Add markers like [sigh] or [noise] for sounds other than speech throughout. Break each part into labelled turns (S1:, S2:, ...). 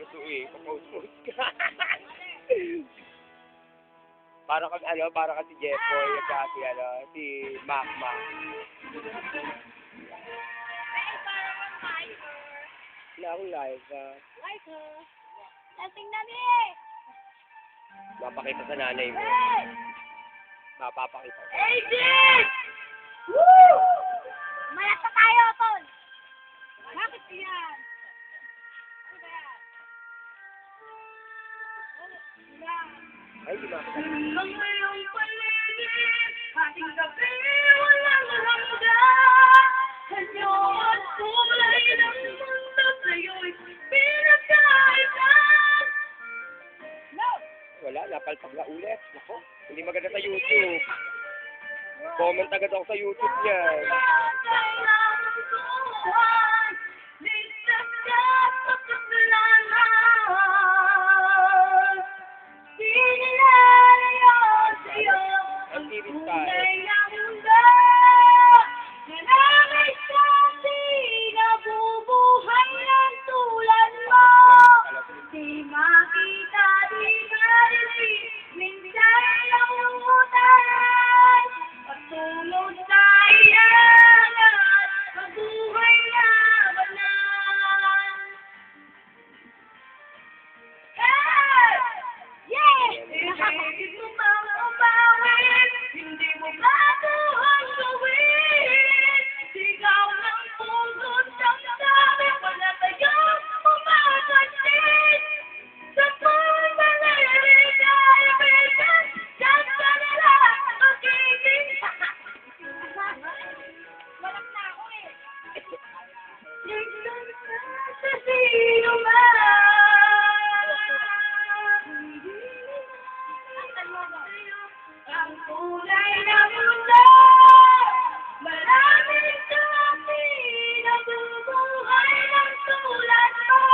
S1: ito eh. Papost-post ka. [laughs] para kang ano, para ka si Jeffoy at saka si ano, si Mac Mac. Wala akong live ah.
S2: Like her. Lasing na ni!
S1: Mapakita sa nanay mo. Mapapakita.
S2: Agent! Woo! Malata tayo, Tol! Bakit yan? Ano ba yan?
S1: Ay, di makita.
S2: Ang iyong paligid, ating walang hangga. Anyo at kulay mundo sa'yo'y pinagkaiba. No!
S1: Wala, napalpak na ulit. Nako, hindi maganda sa YouTube. Comment agad ako sa YouTube niyan.
S2: Di kulay ng mundo. Maraming kasi nabubuhay ng tulad mo.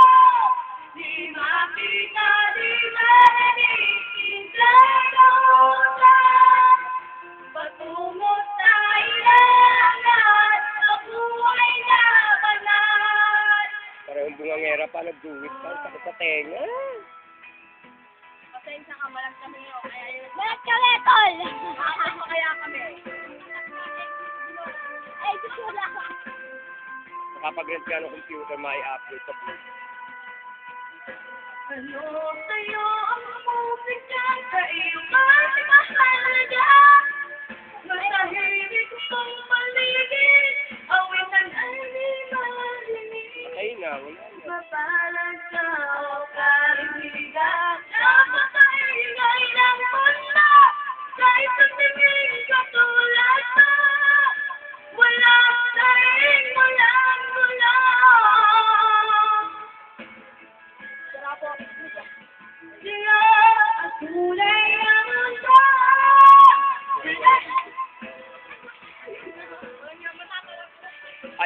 S2: Di makita, di marinig, minsan nautan. Patungo sa ilangan, mabuhay na banat.
S1: Parang bungangera pa, nagduwit pa, sakit sa tenga.
S2: Pasensya ka, malas kami. Malas kami, tol!
S1: Makapag-rent ka ng computer, may upload sa blog.
S2: Ano sa'yo ang musika sa iyong mas mahalaga? Masahimik kong paligid, awitan ay di marinig.
S1: Patay na, wala na.
S2: Mapalag ka o kaibigan Dapat ay ingay ng mundo Kahit sa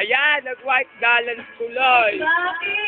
S1: Ayan, nag-white balance tuloy.
S2: Bakit